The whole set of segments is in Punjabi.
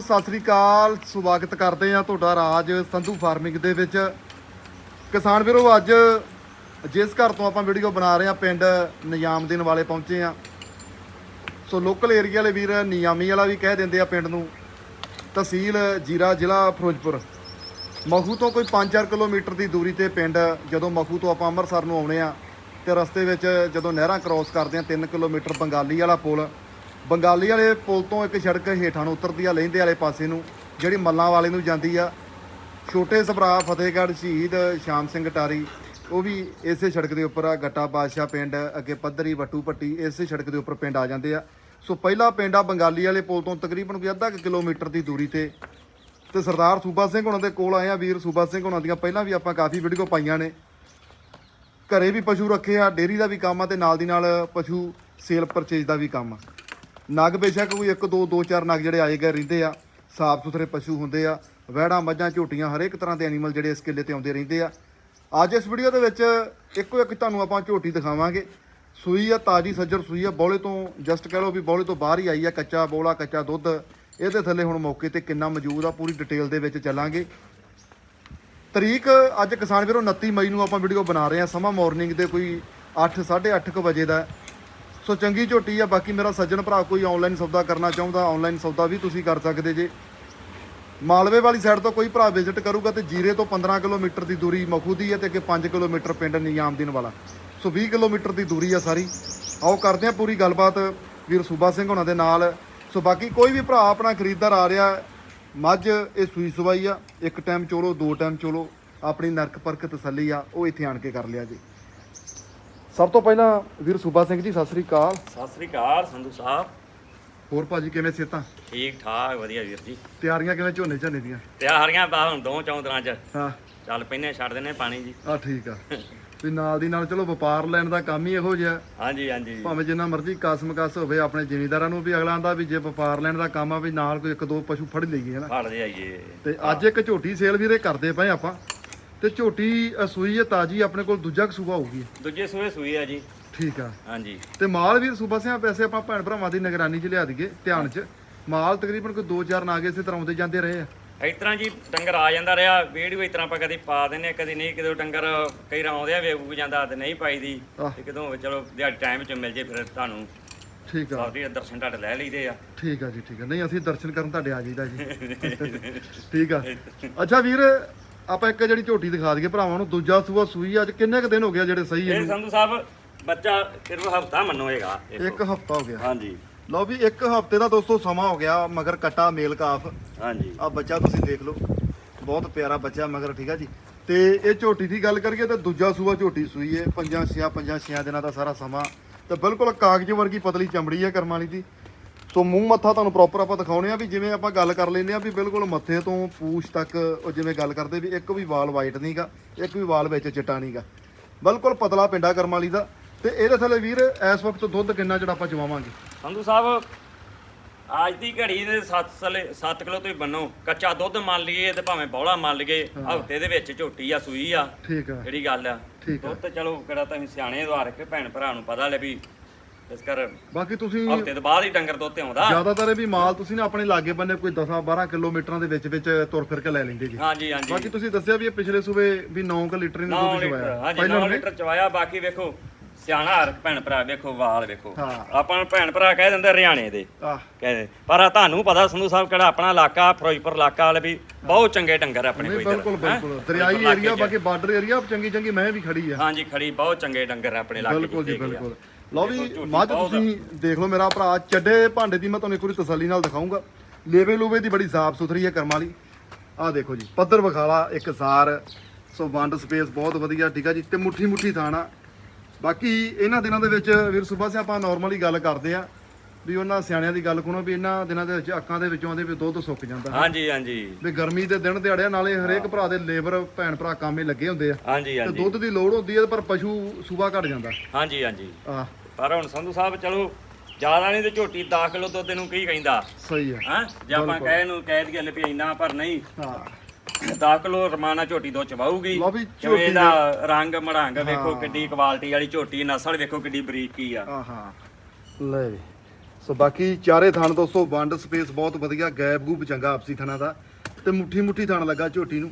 ਸਤਿ ਸ੍ਰੀ ਅਕਾਲ। ਸਵਾਗਤ ਕਰਦੇ ਆ ਤੁਹਾਡਾ ਰਾਜ ਸੰਧੂ ਫਾਰਮਿੰਗ ਦੇ ਵਿੱਚ। ਕਿਸਾਨ ਵੀਰੋ, ਅੱਜ ਜਿਸ ਘਰ ਤੋਂ ਆਪਾਂ ਵੀਡੀਓ ਬਣਾ ਰਹੇ ਆ ਪਿੰਡ ਨਿਯਾਮਦੀਨ ਵਾਲੇ ਪਹੁੰਚੇ ਆ ਸੋ ਲੋਕਲ ਏਰੀਆ ਵਾਲੇ ਵੀਰ ਨਿਯਾਮੀ ਵਾਲਾ ਵੀ ਕਹਿ ਦਿੰਦੇ ਆ ਪਿੰਡ ਨੂੰ। ਤਹਿਸੀਲ ਜੀਰਾ ਜ਼ਿਲ੍ਹਾ ਫਿਰੋਜ਼ਪੁਰ। ਮਖੂ ਤੋਂ ਕੋਈ 5-4 ਕਿਲੋਮੀਟਰ ਦੀ ਦੂਰੀ ਤੇ ਪਿੰਡ, ਜਦੋਂ ਮਖੂ ਤੋਂ ਆਪਾਂ ਅੰਮ੍ਰਿਤਸਰ ਨੂੰ ਆਉਣੇ ਆ ਤੇ ਰਸਤੇ ਵਿੱਚ ਜਦੋਂ ਨਹਿਰਾਂ ਕ੍ਰਾਸ ਕਰਦੇ ਆ 3 ਕਿਲੋਮੀਟਰ ਬੰਗਾਲੀ ਵਾਲਾ ਪੁਲ ਬੰਗਾਲੀ ਵਾਲੇ ਪੁਲ ਤੋਂ ਇੱਕ ਸੜਕ ਹੇਠਾਂ ਨੂੰ ਉਤਰਦੀ ਆ, ਲਹਿੰਦੇ ਵਾਲੇ ਪਾਸੇ ਨੂੰ, ਜਿਹੜੀ ਮੱਲਾਂ ਵਾਲੇ ਨੂੰ ਜਾਂਦੀ ਆ। ਛੋਟੇ ਸਭਰਾ ਫਤਿਹਗੜ੍ਹ ਸ਼ਹੀਦ ਸ਼ਾਮ ਸਿੰਘ ਟਾਰੀ, ਉਹ ਵੀ ਇਸੇ ਸੜਕ ਦੇ ਉੱਪਰ ਆ, ਗੱਟਾ ਬਾਦਸ਼ਾਹ ਪਿੰਡ, ਅੱਗੇ ਪੱਧਰੀ ਵੱਟੂ ਪੱਟੀ, ਇਸੇ ਸੜਕ ਦੇ ਉੱਪਰ ਪਿੰਡ ਆ ਜਾਂਦੇ ਆ। ਸੋ ਪਹਿਲਾ ਪਿੰਡ ਆ ਬੰਗਾਲੀ ਵਾਲੇ ਪੁਲ ਤੋਂ ਤਕਰੀਬਨ ਕੋਈ ਅੱਧਾ ਕੁ ਕਿਲੋਮੀਟਰ ਦੀ ਦੂਰੀ ਤੇ। ਤੇ ਸਰਦਾਰ ਸੂਬਾ ਸਿੰਘ ਹੁਣਾਂ ਦੇ ਕੋਲ ਆਏ ਆ, ਵੀਰ ਸੂਬਾ ਸਿੰਘ ਹੁਣਾਂ ਦੀਆਂ ਪਹਿਲਾਂ ਵੀ ਆਪਾਂ ਕਾਫੀ ਵੀਡੀਓ ਪਾਈਆਂ ਨੇ। ਘਰੇ ਵੀ ਪਸ਼ੂ ਰੱਖੇ ਆ ਡੇਰੀ ਦਾ ਵੀ ਕੰਮ ਆ ਤੇ ਨਾਲ ਦੀ ਨਾਲ ਪਸ਼ੂ ਸੇਲ ਪਰਚੇਜ ਦਾ ਵੀ ਕੰਮ ਆ। ਨਗ ਬੇਸ਼ੱਕ ਕੋਈ ਇੱਕ, ਦੋ ਦੋ, ਚਾਰ ਨਗ ਜਿਹੜੇ ਆਏ ਗਏ ਰਹਿੰਦੇ ਆ, ਸਾਫ਼ ਸੁਥਰੇ ਪਸ਼ੂ ਹੁੰਦੇ ਆ, ਵਹਿੜਾਂ, ਮੱਝਾਂ, ਝੋਟੀਆਂ ਹਰੇਕ ਤਰ੍ਹਾਂ ਦੇ ਐਨੀਮਲ ਜਿਹੜੇ ਇਸ ਕਿੱਲੇ ਤੇ ਆਉਂਦੇ ਰਹਿੰਦੇ ਆ। ਅੱਜ ਇਸ ਵੀਡੀਓ ਦੇ ਵਿੱਚ ਇੱਕੋ ਇੱਕ ਤੁਹਾਨੂੰ ਆਪਾਂ ਝੋਟੀ ਦਿਖਾਵਾਂਗੇ। ਸੂਈ ਆ, ਤਾਜੀ ਸੱਜਰ ਸੂਈ ਆ, ਬੌਲੇ ਤੋਂ ਜਸਟ ਕਹਿ ਲਓ ਵੀ ਬੌਲੇ ਤੋਂ ਬਾਹਰ ਹੀ ਆਈ ਆ, ਕੱਚਾ ਬੋਲਾ, ਕੱਚਾ ਦੁੱਧ। ਇਹਦੇ ਥੱਲੇ ਹੁਣ ਮੌਕੇ ਤੇ ਕਿੰਨਾ ਮੌਜੂਦ ਆ, ਪੂਰੀ ਡਿਟੇਲ ਦੇ ਵਿੱਚ ਚੱਲਾਂਗੇ। ਤਰੀਕ ਅੱਜ ਕਿਸਾਨ ਵੀਰੋ 29 ਮਈ ਨੂੰ ਆਪਾਂ ਵੀਡੀਓ ਬਣਾ ਰਹੇ ਹਾਂ ਸਮਾਂ ਮਾਰਨਿੰਗ ਦੇ ਕੋਈ 8 8:30 ਕੁ ਵਜੇ ਦਾ। ਸੋ ਚੰਗੀ ਝੋਟੀ ਆ, ਬਾਕੀ ਮੇਰਾ ਸੱਜਣ ਭਰਾ ਕੋਈ ਆਨਲਾਈਨ ਸੌਦਾ ਕਰਨਾ ਚਾਹੁੰਦਾ ਆਨਲਾਈਨ ਸੌਦਾ ਵੀ ਤੁਸੀਂ ਕਰ ਸਕਦੇ ਜੇ। ਮਾਲਵੇ ਵਾਲੀ ਸਾਈਡ ਤੋਂ ਕੋਈ ਭਰਾ ਵਿਜ਼ਿਟ ਕਰੂਗਾ ਤੇ ਜੀਰੇ ਤੋਂ 15 ਕਿਲੋਮੀਟਰ ਦੀ ਦੂਰੀ ਮਖੂ ਦੀ ਹੈ ਤੇ ਅੱਗੇ 5 ਕਿਲੋਮੀਟਰ ਪਿੰਡ ਨਿਯਾਮਦੀਨ ਵਾਲਾ। ਸੋ 20 ਕਿਲੋਮੀਟਰ ਦੀ ਦੂਰੀ ਆ ਸਾਰੀ। ਆਓ ਕਰਦੇ ਆ ਪੂਰੀ ਗੱਲਬਾਤ ਵੀਰ ਸੂਬਾ ਸਿੰਘ ਹੋਣਾ ਦੇ ਨਾਲ। ਸੋ ਬਾਕੀ ਕੋਈ ਵੀ ਭਰਾ ਆਪਣਾ ਖਰੀਦਦਾਰ ਆ ਰਿਹਾ, ਮੱਝ ਇਹ ਸੂਈ ਸਵਾਈ ਆ, ਇੱਕ ਟਾਈਮ ਚੋਲੋ, ਦੋ ਟਾਈਮ ਚੋਲੋ, ਆਪਣੀ ਨਰਕ ਪਰਖ ਤਸੱਲੀ ਆ, ਉਹ ਇੱਥੇ ਆਣ ਕੇ ਕਰ ਲਿਆ ਜੀ। ਸਭ ਤੋਂ ਪਹਿਲਾਂ ਵੀਰ ਸੂਬਾ ਸਿੰਘ ਜੀ ਸਤਿ ਸ੍ਰੀ ਅਕਾਲ। ਸਤਿ ਸ੍ਰੀ ਅਕਾਲ ਸੰਧੂ ਸਾਹਿਬ। ਹੋਰ ਭਾਜੀ ਕਿਵੇਂ ਸਿਹਤਾਂ? ਠੀਕ ਠਾਕ ਵਧੀਆ ਵੀਰ ਜੀ। ਤਿਆਰੀਆਂ ਕਿਵੇਂ ਝੋਨੇ ਝਾਨੇ ਦੀਆਂ? ਤਿਆਰੀਆਂ ਬਾ ਹੁਣ ਦੋ ਚੌਂ ਦਿਨਾਂ ਚ। ਹਾਂ। ਚੱਲ ਪੈਨੇ ਛੱਡ ਦਿੰਨੇ ਪਾਣੀ ਜੀ। ਆ ਠੀਕ ਆ। ਵੀ ਨਾਲ ਦੀ ਨਾਲ ਚਲੋ ਵਪਾਰ ਲੈਣ ਦਾ ਕੰਮ ਹੀ ਇਹੋ ਜਿਹਾ। ਹਾਂਜੀ ਹਾਂਜੀ। ਭਾਵੇਂ ਜਿੰਨਾ ਮਰਜ਼ੀ ਕਸਮ ਕਸ ਹੋਵੇ ਆਪਣੇ ਜ਼ਿਮੀਂਦਾਰਾਂ ਨੂੰ ਵੀ ਅਗਲਾ ਆਂਦਾ ਵੀ ਜੇ ਵਪਾਰ ਲੈਣ ਦਾ ਕੰਮ ਆ ਵੀ ਨਾਲ ਕੋਈ ਇੱਕ ਦੋ ਪਸ਼ੂ ਫੜ ਲਈਏ ਹਨਾ। ਫੜ ਜਾਈਏ ਤੇ ਅੱਜ ਇੱਕ ਝੋਟੀ ਸੇਲ ਵੀਰੇ ਕਰਦੇ ਪਏ ਆਪਾਂ। ਤੇ ਝੋਟੀ ਅ, ਸੂਈ ਹੈ ਤਾਜੀ ਆਪਣੇ ਕੋਲ ਦੂਜਾ ਕਸੂਆ ਹੋਊਗੀ। ਦੂਜੇ ਸੂਏ ਸੂਈ ਆ ਜੀ। ਠੀਕ ਆ। ਹਾਂਜੀ। ਤੇ ਮਾਲ ਵੀ ਸੂਬਾ ਸਿਆਂ ਪੈਸੇ ਆਪਾਂ ਭੈਣ ਭਰਾਵਾਂ ਦੀ ਨਿਗਰਾਨੀ 'ਚ ਲਿਆ ਦਈਏ ਧਿਆਨ 'ਚ। ਮਾਲ ਤਕਰੀਬਨ ਕੋਈ 2-4 ਨਾਗੇ ਇਸੇ ਤਰ੍ਹਾਂ ਆਉਂਦੇ ਜਾਂਦੇ ਰਹੇ ਆ। ਇਸ ਤਰ੍ਹਾਂ ਜੀ ਡੰਗਰ ਆ ਜਾਂਦਾ ਰਿਹਾ ਵੀਡੀਓ ਇਸ ਤਰ੍ਹਾਂ ਆਪਾਂ ਕਦੀ ਪਾ ਦਿੰਨੇ ਆ, ਕਦੀ ਨਹੀਂ ਕਿਦੋਂ ਡੰਗਰ ਕਈ ਰਾਂ ਆਉਂਦੇ ਆ ਵੇਖ ਜਾਂਦਾ ਤੇ ਨਹੀਂ ਪਾਈਦੀ। ਆਹ। ਤੇ ਕਿਦੋਂ ਚਲੋ ਦਿਹਾੜੀ ਟਾਈਮ ਚ ਮਿਲ ਜੇ ਫਿਰ ਤੁਹਾਨੂੰ। ਠੀਕ ਆ। ਦੇ ਦਰਸ਼ਨ ਤੁਹਾਡੇ ਲੈ ਲਈਦੇ ਆ। ਠੀਕ ਆ ਜੀ ਠੀਕ ਆ। ਨਹੀਂ ਅਸੀਂ ਦਰਸ਼ਨ ਕਰਨ ਤੁਹਾਡੇ ਆ ਜਾਈਦਾ ਜੀ। ਠੀਕ ਆ। ਅੱਛਾ ਵੀਰ ਆਪਾਂ ਇੱਕ ਜਿਹੜੀ ਝੋਟੀ ਦਿਖਾ ਦਈਏ ਭਰਾਵਾਂ ਨੂੰ ਦੂਜਾ ਸੂਆ ਸੂਈ ਅੱਜ ਕਿੰਨੇ ਕ ਦਿਨ ਹੋ ਗਿਆ ਜਿਹੜੇ ਸਹੀ ਇਹ ਇਹਨੂੰ ਸੰਧੂ ਸਾਹਿਬ ਬੱਚਾ ਸਿਰਫ ਹਫਤਾ ਮੰਨੋਏਗਾ ਇੱਕ ਹਫਤਾ ਹੋ ਗਿਆ। ਹਾਂਜੀ। ਲਓ ਵੀ ਇੱਕ ਹਫ਼ਤੇ ਦਾ ਦੋਸਤੋ ਸਮਾਂ ਹੋ ਗਿਆ ਮਗਰ ਕਟਾ ਮੇਲ ਕਾਫ। ਹਾਂਜੀ। ਆ ਬੱਚਾ ਤੁਸੀਂ ਦੇਖ ਲਓ ਬਹੁਤ ਪਿਆਰਾ ਬੱਚਾ ਮਗਰ ਠੀਕ ਆ ਜੀ। ਤੇ ਇਹ ਝੋਟੀ ਦੀ ਗੱਲ ਕਰੀਏ ਤਾਂ ਦੂਜਾ ਸੂਆ ਝੋਟੀ ਸੂਈ ਹੈ ਪੰਜਾਂ ਛਿਆ ਪੰਜਾਂ ਛਿਆ ਦਿਨਾਂ ਦਾ ਸਾਰਾ ਸਮਾਂ। ਤੇ ਬਿਲਕੁਲ ਕਾਗਜ਼ ਵਰਗੀ ਪਤਲੀ ਚਮੜੀ ਹੈ ਕਰਮਾਂ ਵਾਲੀ ਦੀ। ਸੋ ਮੂੰਹ ਮੱਥਾ ਤੁਹਾਨੂੰ ਪ੍ਰੋਪਰ ਆਪਾਂ ਦਿਖਾਉਣੇ ਆ ਵੀ ਜਿਵੇਂ ਆਪਾਂ ਗੱਲ ਕਰ ਲੈਂਦੇ ਆ ਵੀ ਬਿਲਕੁਲ ਮੱਥੇ ਤੋਂ ਪੂਛ ਤੱਕ ਉਹ ਜਿਵੇਂ ਗੱਲ ਕਰਦੇ ਵੀ ਇੱਕ ਵੀ ਵਾਲ ਵਾਈਟ ਨਹੀਂਗਾ ਇੱਕ ਵੀ ਵਾਲ ਵਿੱਚ ਚਿੱਟਾ ਨਹੀਂਗਾ ਬਿਲਕੁਲ ਪਤਲਾ ਪਿੰਡਾ ਕਰਮਾਂ ਵਾਲੀ ਦਾ। ਤੇ ਇਹਦੇ ਥੱਲੇ ਵੀਰ ਇਸ ਵਕਤ ਦੁੱਧ ਕਿੰਨਾ ਜਿਹੜਾ ਆਪਾਂ ਚਵਾਵਾਂਗੇ ਸੰਧੂ ਸਾਹਿਬ ਅੱਜ ਦੀ ਘੜੀ ਦੇ 7 ਸਲੇ 7 ਕਿਲੋ ਤੁਸੀਂ ਬੰਨੋ ਕੱਚਾ ਦੁੱਧ ਮੰਨ ਲਈਏ ਤੇ ਭਾਵੇਂ ਬੌਲਾ ਮੰਨ ਲਈਏ ਹਫ਼ਤੇ ਦੇ ਵਿੱਚ ਝੋਟੀ ਆ ਸੂਈ ਆ ਠੀਕ ਆ। ਜਿਹੜੀ ਗੱਲ ਆ। ਦੁੱਧ ਤੇ ਚਲੋ ਕਿਹੜਾ ਤੁਸੀਂ ਸਿਆਣੇ ਦਵਾਰ ਕੇ ਭੈਣ ਭਰਾ ਨੂੰ ਪਤਾ ਲੈ ਵੀ ਇਸ ਕਰ ਬਾਕੀ ਤੁਸੀਂ ਹਫ਼ਤੇ ਤੋਂ ਬਾਅਦ ਹੀ ਡੰਗਰ ਦੁੱਧ ਤੇ ਆਉਂਦਾ। ਜ਼ਿਆਦਾਤਰ ਇਹ ਵੀ ਮਾਲ ਤੁਸੀਂ ਨਾ ਆਪਣੇ ਲਾਗੇ ਬੰਨੇ ਕੋਈ 10 12 ਕਿਲੋਮੀਟਰਾਂ ਦੇ ਵਿੱਚ ਵਿੱਚ ਤੁਰ ਫਿਰ ਕੇ ਲੈ ਲੈਂਦੇ ਜੀ। ਹਾਂਜੀ ਹਾਂਜੀ। ਬਾਕੀ ਤੁਸੀਂ ਦੱਸਿਆ ਵੀ ਇਹ ਪਿਛਲੇ ਸੂਬੇ ਵੀ 9 ਕ ਲੀਟਰ ਨੇ 9 ਦੁੱਧ ਚਵਾਇਆ ਹਾਂਜੀ ਪਹਿਲਾਂ 9 ਨੇ ਲੀਟਰ ਚਵਾਇਆ ਬਾਕੀ ਵੇਖੋ ਸਿਆਣਾ ਹਰ ਭੈਣ ਭਰਾ ਵੇਖੋ ਵਾਲ ਵੇਖੋ। ਆਪਾਂ ਨੂੰ ਭੈਣ ਭਰਾ ਕਹਿ ਦਿੰਦੇ ਹਰਿਆਣੇ ਦੇ। ਕਹਿੰਦੇ ਪਰ ਆ ਤੁਹਾਨੂੰ ਪਤਾ ਸੰਧੂ ਸਾਹਿਬ ਕਿਹੜਾ ਆਪਣਾ ਇਲਾਕਾ ਫਿਰੋਜ਼ਪੁਰ ਇਲਾਕਾ ਵਾਲੇ ਵੀ ਬਹੁਤ ਚੰਗੇ ਡੰਗਰ ਆਪਣੇ ਕੋਈ ਬਿਲਕੁਲ? ਬਿਲਕੁਲ। ਦਰਿਆਈ ਏਰੀਆ। ਬਾਕੀ ਬਾਰਡਰ ਏਰੀਆ ਚੰਗੀ ਚੰਗੀ ਮੈਂ ਵੀ ਖੜੀ ਆ। ਹਾਂਜੀ ਖੜੀ ਬਹੁਤ ਚੰਗੇ ਡੰਗਰ ਆਪਣੇ ਇਲਾਕੇ ਬਿਲਕੁਲ ਜੀ। ਬਿਲਕੁਲ। ਲਓ ਵੀ ਮੱਝ ਤੁਸੀਂ ਦੇਖ ਲਓ ਮੇਰਾ ਭਰਾ ਚੱਡੇ ਭਾਂਡੇ ਦੀ ਮੈਂ ਤੁਹਾਨੂੰ ਇੱਕ ਵਾਰੀ ਤਸੱਲੀ ਨਾਲ ਦਿਖਾਉਂਗਾ ਲੇਵੇ ਲੂਵੇ ਦੀ ਬੜੀ ਸਾਫ਼ ਸੁਥਰੀ ਹੈ ਕਰਮਾਂ ਵਾਲੀ। ਆਹ ਦੇਖੋ ਜੀ ਪੱਧਰ ਵਿਖਾਲਾ ਇੱਕ ਸਾਰ। ਸੋ ਵੰਡ ਸਪੇਸ ਬਹੁਤ ਵਧੀਆ ਠੀਕ ਆ ਜੀ ਤੇ ਮੁੱਠੀ ਮੁੱਠੀ ਥਾਣਾ। ਬਾਕੀ ਇਹਨਾਂ ਦਿਨਾਂ ਦੇ ਵਿੱਚ ਵੀਰ ਸੁਬਾ ਸੇ ਆਪਾਂ ਨਾਰਮਲੀ ਗੱਲ ਕਰਦੇ ਆ ਵੀ ਉਹਨਾਂ ਸਿਆਣਿਆਂ ਦੀ ਗੱਲ ਕੋਣੋ ਵੀ ਇਹਨਾਂ ਦਿਨਾਂ ਦੇ ਵਿੱਚ ਅੱਖਾਂ ਦੇ ਵਿੱਚੋਂ ਆਉਂਦੇ ਵੀ ਦੁੱਧ ਸੁੱਕ ਜਾਂਦਾ। ਹਾਂਜੀ ਹਾਂਜੀ। ਵੀ ਗਰਮੀ ਦੇ ਦਿਨ ਦਿਹਾੜਿਆਂ ਨਾਲੇ ਹਰੇਕ ਭਰਾ ਦੇ ਲੇਬਰ ਭੈਣ ਭਰਾ ਕੰਮੇ ਲੱਗੇ ਹੁੰਦੇ ਆ। ਹਾਂਜੀ ਤੇ ਹਾਂਜੀ। ਦੁੱਧ ਦੀ ਲੋੜ ਹੁੰਦੀ ਹੈ ਪਰ ਪਸ਼ੂ ਸੂਬਾ ਘਟ ਜਾਂਦਾ। ਹਾਂਜੀ ਹਾਂਜੀ। ਆ ਪਰ ਹੁਣ ਸੰਧੂ ਸਾਹਿਬ ਚਲੋ ਜ਼ਿਆਦਾ ਨਹੀਂ ਤੇ ਝੋਟੀ 10 ਕਿਲੋ ਦੁੱਧ ਇਹਨੂੰ ਕੀ ਕਹਿੰਦਾ? ਸਹੀ ਹੈ ਹਾਂ? ਜੇ ਆਪਾਂ ਕਹੇ ਨੂੰ ਕਹਿ ਦਈਏ ਲੈ ਵੀ ਇੰਨਾ ਪਰ ਨਹੀਂ। ਹਾਂ। 10 ਕਿਲੋ ਰਮਾਨਾ ਝੋਟੀ ਦੋ ਚਵਾਊਗੀ। ਲਓ ਵੀ ਕਿਵੇਂ ਝੋਟੀ ਇਹਦਾ ਰੰਗ ਮੜੰਗ ਵੇਖੋ ਕਿੱਡੀ ਕੁਆਲਿਟੀ ਵਾਲੀ ਝੋਟੀ ਨਸਲ ਵੇਖੋ ਕਿੱਡੀ ਬਰੀਕ ਆ। ਆਹਾ। ਲੈ ਵੀ। ਸੋ ਬਾਕੀ ਚਾਰੇ ਥਣ ਦੋਸਤੋ ਵੰਡ ਸਪੇਸ ਬਹੁਤ ਵਧੀਆ ਗੈਪ ਗੂਪ ਚੰਗਾ ਆਪਸੀ ਥਣਾ ਦਾ। ਤੇ ਮੁੱਠੀ ਮੁੱਠੀ ਥਣ ਲੱਗਾ ਝੋਟੀ ਨੂੰ।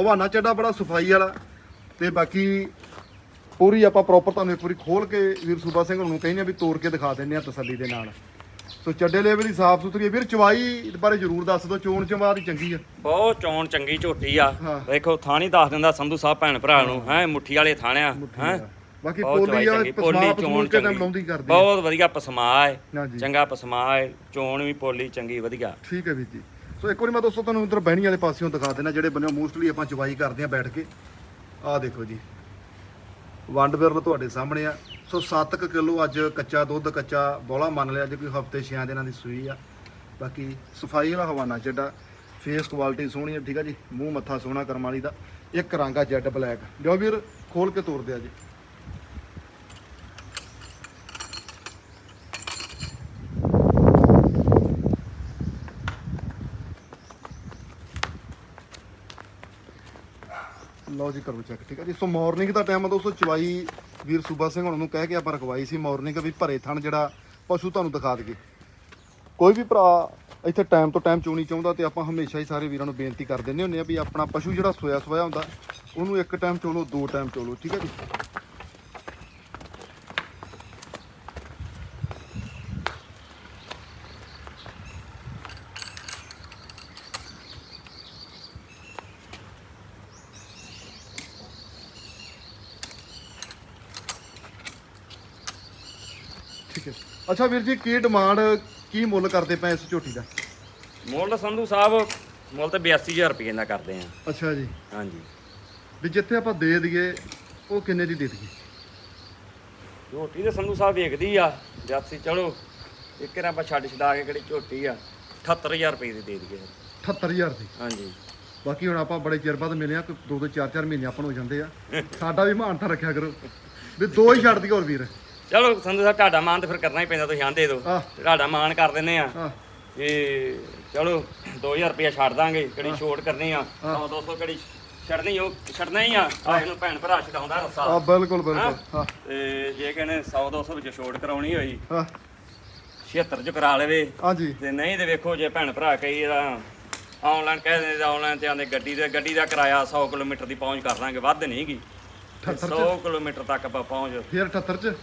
ਹਵਾਨਾ ਚੱਡਾ ਬੜਾ ਸਫ਼ਾਈ ਵਾਲਾ। ਤੇ ਬਾਕੀ ਪੂਰੀ ਆਪਾਂ ਪ੍ਰੋਪਰ ਤੁਹਾਨੂੰ ਇੱਕ ਵਾਰੀ ਖੋਲ ਕੇ ਵੀਰ ਸੂਬਾ ਸਿੰਘ ਨੂੰ ਕਹਿੰਦੇ ਆ ਵੀ ਤੋੜ ਕੇ ਦਿਖਾ ਦਿੰਦੇ ਆ ਤਸੱਲੀ ਦੇ ਨਾਲ। ਸੋ ਚੱਡੇ ਲੈਵਲ ਦੀ ਸਾਫ਼ ਸੁਥਰੀ ਹੈ। ਵੀਰ ਚਵਾਈ ਬਾਰੇ ਜ਼ਰੂਰ ਦੱਸ ਦਿਓ। ਚੋਣ ਚਵਾ ਦੀ ਚੰਗੀ ਆ। ਬਹੁਤ ਚੋਣ ਚੰਗੀ ਝੋਟੀ ਆ। ਵੇਖੋ ਥਾਂ ਨਹੀਂ ਦੱਸ ਦਿੰਦਾ ਸੰਧੂ ਸਾਹਿਬ ਭੈਣ ਭਰਾ ਨੂੰ। ਹੈ ਮੁੱਠੀ ਵਾਲੇ ਥਾਣਿਆ ਹੈ। ਬਾਕੀ ਪੋਲੀ ਆ ਪਸਮਾ ਚੋਣ ਕੇ ਚੰਗੀ। ਲਾਉਂਦੀ ਕਰਦੇ। ਬਹੁਤ ਵਧੀਆ ਪਸਮਾ ਹੈ ਚੰਗਾ ਪਸਮਾ ਹੈ ਚੋਣ ਵੀ ਪੋਲੀ ਚੰਗੀ ਵਧੀਆ। ਠੀਕ ਹੈ ਵੀਰ ਜੀ। ਸੋ ਇੱਕ ਵਾਰੀ ਮੈਂ ਦੋਸਤੋ ਤੁਹਾਨੂੰ ਉਧਰ ਬਹਿਣੀ ਵਾਲੇ ਪਾਸਿਓਂ ਦਿਖਾ ਦੇਣਾ ਜਿਹੜੇ ਬੰਨੇ ਮੋਸਟਲੀ ਆਪਾਂ ਚਵਾਈ ਕਰਦੇ ਆ ਬੈਠ ਕੇ। ਆਹ ਦੇਖੋ ਜੀ। ਵੰਡ ਬਿਰਲ ਤੁਹਾਡੇ ਸਾਹਮਣੇ ਆ। ਸੋ 7 ਕਿਲੋ ਅੱਜ ਕੱਚਾ ਦੁੱਧ, ਕੱਚਾ ਬੋਲਾ ਮੰਨ ਲਿਆ ਜੇ ਕੋਈ ਹਫ਼ਤੇ 6 ਦਿਨਾਂ ਦੀ ਸੂਈ ਆ। ਬਾਕੀ ਸਫ਼ਾਈ ਵਾਲਾ ਹਵਾਨਾ ਚੱਡਾ ਫੇਸ ਕੁਆਲਿਟੀ ਸੋਹਣੀ ਹੈ ਠੀਕ ਆ ਜੀ। ਮੂੰਹ ਮੱਥਾ ਸੋਹਣਾ ਕਰਮ ਵਾਲੀ ਦਾ। ਇੱਕ ਰੰਗ ਆ ਜੈਡ ਬਲੈਕ। ਲਿਓ ਵੀਰ, ਖੋਲ ਕੇ ਤੋਰ ਦਿਆ ਜੀ। ਲਓ ਜੀ, ਕਰੋ ਚੈੱਕ ਠੀਕ ਹੈ ਜੀ। ਸੋ ਮਾਰਨਿੰਗ ਦਾ ਟਾਈਮ ਆ ਦੋਸਤੋ ਚਵਾਈ ਵੀਰ ਸੂਬਾ ਸਿੰਘ ਉਹਨਾਂ ਨੂੰ ਕਹਿ ਕੇ ਆਪਾਂ ਰਖਵਾਈ ਸੀ ਮਾਰਨਿੰਗ ਵੀ ਭਰੇ ਥਣ ਜਿਹੜਾ ਪਸ਼ੂ ਤੁਹਾਨੂੰ ਦਿਖਾ ਦਈਏ। ਕੋਈ ਵੀ ਭਰਾ ਇੱਥੇ ਟਾਈਮ ਤੋਂ ਟਾਈਮ ਚੋਣੀ ਚਾਹੁੰਦਾ ਤੇ ਆਪਾਂ ਹਮੇਸ਼ਾ ਹੀ ਸਾਰੇ ਵੀਰਾਂ ਨੂੰ ਬੇਨਤੀ ਕਰ ਦਿੰਦੇ ਹੁੰਦੇ ਆ ਵੀ ਆਪਣਾ ਪਸ਼ੂ ਜਿਹੜਾ ਸੋਇਆ ਸੋਇਆ ਹੁੰਦਾ, ਉਹਨੂੰ ਇੱਕ ਟਾਈਮ ਚੋਲੋ, ਦੋ ਟਾਈਮ ਚੋਲੋ, ਠੀਕ ਹੈ ਜੀ। ਠੀਕ ਹੈ। ਅੱਛਾ ਵੀਰ ਜੀ ਕੀ ਡਿਮਾਂਡ ਕੀ ਮੁੱਲ ਕਰਦੇ ਪਏ ਇਸ ਝੋਟੀ ਦਾ? ਮੁੱਲ ਸੰਧੂ ਸਾਹਿਬ ਮੁੱਲ ਤੇ 82000 ਰੁਪਏ ਦਾ ਕਰਦੇ ਆ। ਅੱਛਾ ਜੀ। ਹਾਂਜੀ। ਵੀ ਜਿੱਥੇ ਆਪਾਂ ਦੇ ਦਈਏ ਉਹ ਕਿੰਨੇ ਦੀ ਦੇ ਦਈਏ? ਝੋਟੀ ਤੇ ਸੰਧੂ ਸਾਹਿਬ ਵੇਖਦੀ ਆ ਜਾਤੀ ਚਲੋ ਇੱਕ ਵਾਰ ਆਪਾਂ ਛੱਡ ਛਡਾ ਕੇ ਕਿਹੜੀ ਝੋਟੀ ਆ 78000 ਰੁਪਏ ਦੀ ਦੇ ਦਈਏ। 78000 ਦੀ? ਹਾਂਜੀ। ਬਾਕੀ ਹੁਣ ਆਪਾਂ ਬੜੇ ਚਿਰ ਬਾਅਦ ਮਿਲੇ ਆ ਕੋਈ ਦੋ ਦੋ ਚਾਰ ਚਾਰ ਮਹੀਨੇ ਆਪਾਂ ਨੂੰ ਹੋ ਜਾਂਦੇ ਆ। ਸਾਡਾ ਵੀ ਮਾਨਤਾ ਰੱਖਿਆ ਕਰੋ। ਵੀ ਦੋ ਹੀ ਛੱਡ ਦੀ ਹੋਰ ਵੀਰ। ਚਲੋ ਸੰਧੂ ਸਾਹਿਬ ਤੁਹਾਡਾ ਮਾਨ ਤੇ ਫਿਰ ਕਰਨਾ ਹੀ ਪੈਂਦਾ ਤੁਸੀਂ ਆਂਦੇ ਦੋ। ਤੁਹਾਡਾ ਮਾਨ ਕਰ ਦਿੰਨੇ ਆ। ਇਹ ਚਲੋ 2000 ਰੁਪਏ ਛੱਡ ਦਾਂਗੇ ਕਿਹੜੀ ਛੋਟ ਕਰਨੀ ਆ। ਹਾਂ। 100 200 ਕਿਹੜੀ ਛੱਡਣੀ ਉਹ ਛੱਡਣਾ ਹੀ ਆ। ਆਹ ਇਹਨੂੰ ਭੈਣ ਭਰਾ ਛਡਾਉਂਦਾ ਆ ਰਸਾ ਬਿਲਕੁਲ ਬਿਲਕੁਲ। ਹਾਂ। ਤੇ ਜੇ ਕਹਿੰਦੇ 100 200 ਵਿੱਚ ਛੋਟ ਕਰਾਉਣੀ ਹੋਈ ਹਾਂ। 76 ਚ ਕਰਾ ਲਵੇ। ਹਾਂਜੀ। ਤੇ ਨਹੀਂ ਤੇ ਵੇਖੋ ਜੇ ਭੈਣ ਭਰਾ ਕਈ ਇਹਦਾ ਆਨਲਾਈਨ ਕਹਿ ਦਿੰਦੇ ਆਨਲਾਈਨ ਤੇ ਆਂਦੇ ਗੱਡੀ ਦੇ ਗੱਡੀ ਦਾ ਕਿਰਾਇਆ 100 ਕਿਲੋਮੀਟਰ ਦੀ ਪਹੁੰਚ ਕਰ ਲਾਂਗੇ ਵੱਧ ਨਹੀਂਗੀ। 78 100 ਕਿਲੋਮੀਟਰ ਤੱਕ ਆਪਾਂ ਪਹੁੰਚ ਫਿਰ 78 ਚ?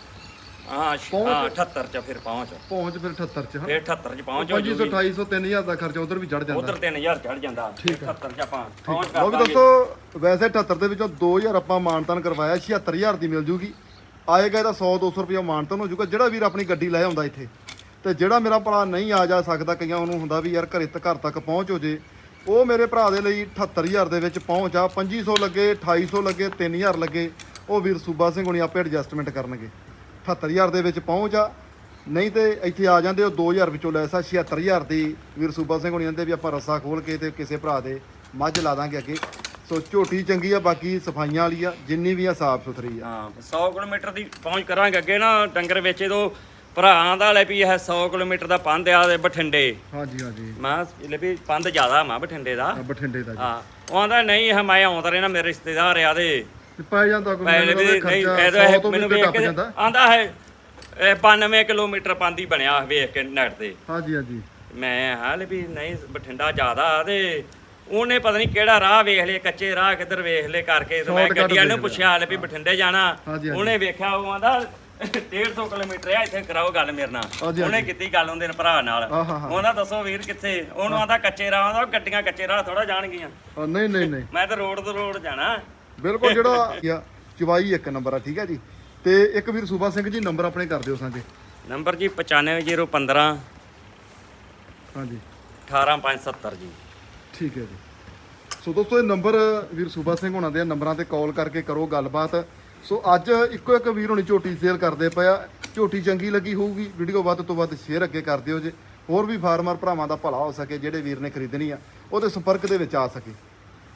ਹਾਂ ਸ਼- ਪਹੁੰਚ? ਹਾਂ 78 ਚ ਫਿਰ ਪਹੁੰਚ। ਪਹੁੰਚ ਫਿਰ 78 ਚ ਹਾਂ। ਫਿਰ 78 ਚ ਪਹੁੰਚ ਹੋ 2500 2800 3000 ਦਾ ਖਰਚਾ ਉਧਰ ਵੀ ਚੜ ਜਾਂਦਾ। ਉਧਰ 3000 ਚੜ ਜਾਂਦਾ। ਠੀਕ ਆ। 78 ਚ ਆਪਾਂ ਪਹੁੰਚ ਉਹ ਵੀ ਕਰ ਦਾਂਗੇ ਦੱਸੋ ਵੈਸੇ 78 ਦੇ ਵਿੱਚੋਂ 2000 ਆਪਾਂ ਮਾਨਤਾਨ ਕਰਵਾਇਆ 76000 ਦੀ ਮਿਲ ਜੂਗੀ। ਆਏਗਾ ਇਹਦਾ 100 200 ਰੁਪਏ ਮਾਨਤਾਨ ਹੋ ਜੂਗਾ ਜਿਹੜਾ ਵੀਰ ਆਪਣੀ ਗੱਡੀ ਲੈ ਆਉਂਦਾ ਇੱਥੇ। ਤੇ ਜਿਹੜਾ ਮੇਰਾ ਭਰਾ ਨਹੀਂ ਆ ਜਾ ਸਕਦਾ ਕਈਆਂ ਨੂੰ ਹੁੰਦਾ ਵੀ ਯਾਰ ਘਰੇ ਤੱਕ ਘਰ ਤੱਕ ਪਹੁੰਚ ਹੋ ਜੇ। ਉਹ ਮੇਰੇ ਭਰਾ ਦੇ ਲਈ 78000 ਦੇ ਵਿੱਚ ਪਹੁੰਚ ਆ। 2500 ਲੱਗੇ 2800 ਲੱਗੇ 3000 ਲੱਗੇ। ਉਹ ਵੀਰ ਸੂਬਾ ਸਿੰਘ ਹੁਣੀ ਆਪੇ ਐਡਜਸਟਮੈਂਟ ਕਰਨਗੇ। 78000 ਦੇ ਵਿੱਚ ਪਹੁੰਚ ਆ। ਨਹੀਂ ਤੇ ਇੱਥੇ ਆ ਜਾਂਦੇ ਉਹ 2000 ਵਿੱਚੋਂ ਲੈਸਾ 76000 ਦੀ ਵੀਰ ਸੂਬਾ ਸਿੰਘ ਹੁਣੀ ਕਹਿੰਦੇ ਵੀ ਆਪਾਂ ਰੱਸਾ ਖੋਲ ਕੇ ਤੇ ਕਿਸੇ ਭਰਾ ਦੇ ਮੱਝ ਲਾ ਦਾਂਗੇ ਅੱਗੇ। ਸੋ ਝੋਟੀ ਚੰਗੀ ਆ ਬਾਕੀ ਸਫਾਈਆਂ ਵਾਲੀ ਆ ਜਿੰਨੀ ਵੀ ਆ ਸਾਫ਼ ਸੁਥਰੀ ਆ। ਹਾਂ 100 ਕਿਲੋਮੀਟਰ ਦੀ ਪਹੁੰਚ ਕਰਾਂਗੇ ਅੱਗੇ ਨਾ ਡੰਗਰ ਵੇਚੇ ਤੋਂ ਭਰਾਵਾਂ ਦਾ ਲੈ ਵੀ ਇਹ 100 ਕਿਲੋਮੀਟਰ ਦਾ ਪੰਧ ਆ ਦੇ ਬਠਿੰਡੇ। ਹਾਂਜੀ ਹਾਂਜੀ। ਮੈਂ ਲੈ ਵੀ ਪੰਧ ਜ਼ਿਆਦਾ ਮਾ ਬਠਿੰਡੇ ਦਾ। ਬਠਿੰਡੇ ਦਾ ਹਾਂ ਉਹ ਆਂਦਾ ਨਹੀਂ ਇਹ ਮੈਂ ਆਉਂਦਾ ਰਹਿਣਾ ਮੇਰੇ ਰਿਸ਼ਤੇਦਾਰ ਆ ਦੇ ਪੈ ਜਾਂਦਾ ਕੋਈ ਪਹਿਲੇ ਮੈਨੂੰ ਵੀ ਲੱਗਦਾ ਨਹੀਂ ਖਰਚਾ ਇਹਦਾ 100 ਤੋਂ ਵੀ ਮੈਨੂੰ ਉੱਤੇ ਵੇਖ ਟੱਪ ਕੇ ਜਾਂਦਾ। ਆਂਦਾ ਹੈ ਇਹ 92 ਕਿਲੋਮੀਟਰ ਪੰਧ ਹੀ ਬਣਿਆ ਵੇਖ ਕੇ ਨੈਟ ਤੇ। ਹਾਂਜੀ ਹਾਂਜੀ। ਮੈਂ ਹਾਲ ਵੀ ਨਹੀਂ ਬਠਿੰਡਾ ਜ਼ਿਆਦਾ ਤੇ ਉਹਨੇ ਪਤਾ ਨਹੀਂ ਕਿਹੜਾ ਰਾਹ ਵੇਖ ਲਿਆ ਕੱਚੇ ਰਾਹ ਕਿੱਧਰ ਵੇਖ ਲਏ ਕਰਕੇ ਤੇ ਮੈਂ Shortcut ਗੱਡੀਆਂ ਨੂੰ ਵੇਖ ਪੁੱਛਿਆ ਹਾਲੇ ਵੀ ਬਠਿੰਡੇ ਜਾਣਾ। ਉਹਨੇ ਵੇਖਿਆ ਉਹ ਆਂਦਾ 150 ਕਿਲੋਮੀਟਰ ਆ ਇੱਥੇ ਕਰਾਓ ਗੱਲ ਮੇਰੇ ਨਾਲ। ਉਹਨੇ। ਕੀਤੀ ਗੱਲ ਉਹਦੇ ਭਰਾ ਨਾਲ। ਉਹਨਾਂ ਦੱਸੋ ਵੀਰ ਕਿੱਥੇ? ਉਹਨੂੰ ਆਂਦਾ ਕੱਚੇ ਰਾਹ ਆਂਦਾ ਗੱਡੀਆਂ ਕੱਚੇ ਰਾਹ ਥੋੜਾ ਜਾਣਗੀਆਂ। ਆ, ਨਹੀਂ ਨਹੀਂ ਨਹੀਂ। ਮੈਂ ਤਾਂ ਰੋਡ ਤੋਂ ਰੋਡ ਜਾਣਾ। ਬਿਲਕੁਲ ਜਿਹੜਾ ਆ, ਚਵਾਈ ਇੱਕ ਨੰਬਰ ਆ ਠੀਕ ਹੈ ਜੀ। ਤੇ ਇੱਕ ਵੀਰ ਸੂਬਾ ਸਿੰਘ ਜੀ ਨੰਬਰ ਆਪਣੇ ਕਰ ਦਿਓ ਸਾਂਝੇ। ਨੰਬਰ ਜੀ 95015 ਹਾਂਜੀ। 18570 ਜੀ। ਠੀਕ ਹੈ ਜੀ। ਸੋ ਦੋਸਤੋ ਇਹ ਨੰਬਰ ਵੀਰ ਸੂਬਾ ਸਿੰਘ ਹੋਣਾ ਦੇ ਨੰਬਰਾਂ ਤੇ ਕਾਲ ਕਰਕੇ ਕਰੋ ਗੱਲਬਾਤ। ਸੋ ਅੱਜ ਇੱਕੋ ਇੱਕ ਵੀਰ ਹੋਣੀ ਝੋਟੀ ਸੇਲ ਕਰਦੇ ਪਿਆ ਝੋਟੀ ਚੰਗੀ ਲੱਗੀ ਹੋਊਗੀ ਵੀਡੀਓ ਵੱਧ ਤੋਂ ਵੱਧ ਸ਼ੇਅਰ ਅੱਗੇ ਕਰ ਦਿਓ ਜੇ। ਹੋਰ ਵੀ ਫਾਰਮਰ ਭਰਾਵਾਂ ਦਾ ਭਲਾ ਹੋ ਸਕੇ ਜਿਹੜੇ ਵੀਰ ਨੇ ਖਰੀਦਣੀ ਆ ਉਹਦੇ ਸੰਪਰਕ ਦੇ ਵਿੱਚ ਆ ਸਕੇ।